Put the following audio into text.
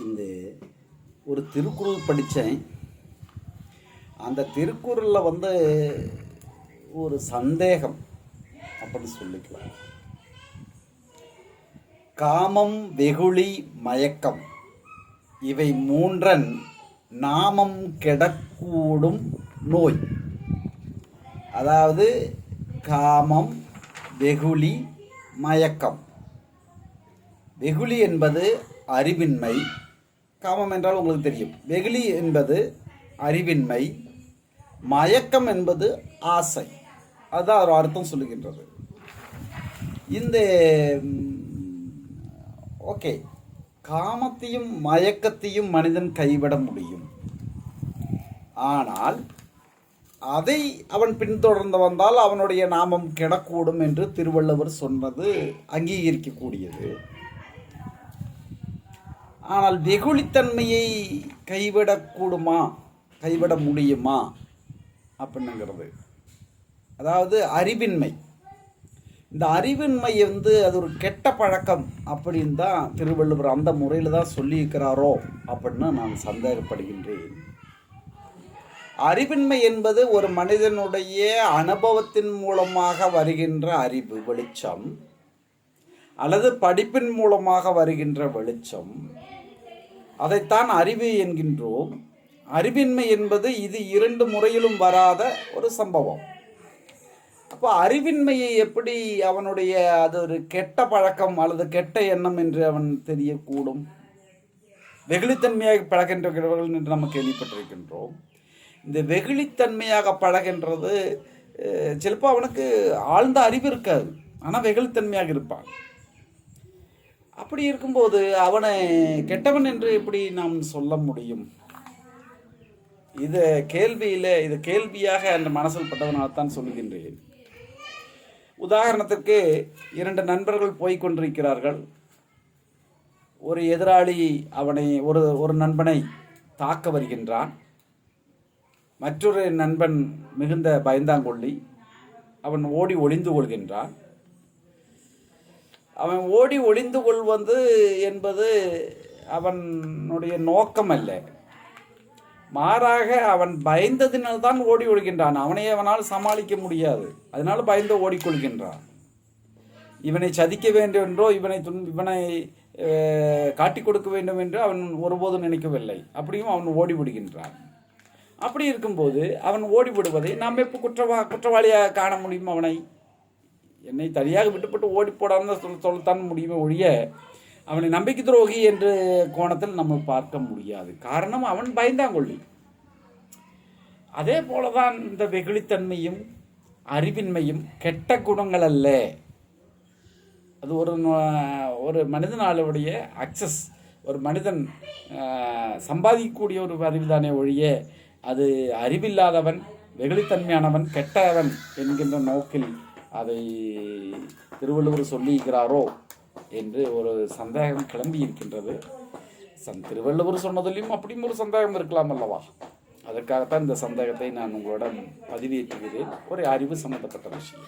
இந்த ஒரு திருக்குறள் படித்தேன். அந்த திருக்குறளில் வந்து ஒரு சந்தேகம் அப்படின்னு சொல்லிக்கலாம். காமம் வெகுளி மயக்கம். இவை மூன்றன் நாமம் கெடக்கூடும் நோய். அதாவது காமம் வெகுளி மயக்கம். வெகுளி என்பது அறிவின்மை காமம் என்றால் உங்களுக்கு தெரியும். வெகுளி என்பது அறிவின்மை மயக்கம் என்பது ஆசை. அதுதான் ஒரு அர்த்தம் சொல்லுகின்றது. இந்த ஓகே. காமத்தையும் மயக்கத்தையும் மனிதன் கைவிட முடியும். ஆனால் அதை அவன் பின்தொடர்ந்து வந்தால் அவனுடைய நாமம் கெடக்கூடும் என்று திருவள்ளுவர் சொன்னது அங்கீகரிக்கக்கூடியது. ஆனால் வெகுளித்தன்மையை கைவிடக்கூடுமா? கைவிட முடியுமா? அப்படின்னுங்கிறது. அதாவது அறிவின்மை. இந்த அறிவின்மை வந்து அது ஒரு கெட்ட பழக்கம் அப்படின்னு தான் திருவள்ளுவர் அந்த முறையில் தான் சொல்லியிருக்கிறாரோ அப்படின்னு நான் சந்தேகப்படுகின்றேன். அறிவின்மை என்பது ஒரு மனிதனுடைய அனுபவத்தின் மூலமாக வருகின்ற அறிவு வெளிச்சம் அல்லது படிப்பின் மூலமாக வருகின்ற வெளிச்சம். அதைத்தான் அறிவு என்கின்றோம். அறிவின்மை என்பது இது இரண்டு முறையிலும் வராத ஒரு சம்பவம். அப்போ அறிவின்மையை எப்படி அவனுடைய அது ஒரு கெட்ட பழக்கம் அல்லது கெட்ட எண்ணம் என்று அவன் தெரியக்கூடும்? வெகுளித்தன்மையாக பழகின்றவர்கள் என்று நம்ம கேள்விப்பட்டிருக்கின்றோம். இந்த வெகுளித்தன்மையாக பழகின்றது சிலப்போ அவனுக்கு ஆழ்ந்த அறிவு இருக்காது. ஆனால் வெகுளித்தன்மையாக இருப்பான். அப்படி இருக்கும்போது அவனை கெட்டவன் என்று எப்படி நாம் சொல்ல முடியும்? இது கேள்வியில் இது கேள்வியாக அந்த மனசில் பட்டவனால் தான் சொல்லுகின்றேன். உதாரணத்திற்கு இரண்டு நண்பர்கள் போய்கொண்டிருக்கிறார்கள் ஒரு எதிராளி அவனை ஒரு ஒரு நண்பனை தாக்க வருகின்றான். மற்றொரு நண்பன் மிகுந்த பயந்தாங்கொள்ளி அவன் ஓடி ஒளிந்து கொள்கின்றான். அவன் ஓடி ஒளிந்து கொள்வது என்பது அவனுடைய நோக்கம் அல்ல மாறாக அவன் பயந்ததினால் தான் ஓடி ஒழுகின்றான். அவனை அவனால் சமாளிக்க முடியாது. அதனால பயந்து ஓடிக்கொள்கின்றான். இவனை சதிக்க வேண்டும் என்றோ இவனை துன் இவனை காட்டி கொடுக்க வேண்டும் என்று அவன் ஒருபோதும் நினைக்கவில்லை. அப்படியும் அவன் ஓடி விடுகின்றான். அப்படி இருக்கும்போது அவன் ஓடிவிடுவதை நாம் எப்போ குற்றவா குற்றவாளியாக காண முடியும் அவனை? என்னை தனியாக விட்டுப்பட்டு ஓடி போடாமல் சொல்ல சொல்லத்தான் முடியுமே ஒழிய அவனை நம்பிக்கை துரோகி என்ற கோணத்தில் நம்ம பார்க்க முடியாது. காரணம் அவன் பயந்தாங்கொள்ளி அதே போலதான் இந்த வெகுளித்தன்மையும் அறிவின்மையும் கெட்ட குணங்கள் அல்ல. அது ஒரு ஒரு மனிதனாளுடைய அக்சஸ் ஒரு மனிதன் சம்பாதிக்கக்கூடிய ஒரு அறிவுதானே ஒழிய அது அறிவில்லாதவன் வெகுளித்தன்மையானவன் கெட்டவன் என்கின்ற நோக்கில் அதை திருவள்ளுவர் சொல்லியிருக்கிறாரோ என்று ஒரு சந்தேகம் கிளம்பி இருக்கின்றது சந் திருவள்ளுவர் சொன்னதிலையும் அப்படியும் ஒரு சந்தேகம் இருக்கலாம் அல்லவா? அதற்காகத்தான் இந்த சந்தேகத்தை நான் உங்களிடம் பதிவேற்றுகிறேன். ஒரு அறிவு சம்பந்தப்பட்ட விஷயம்.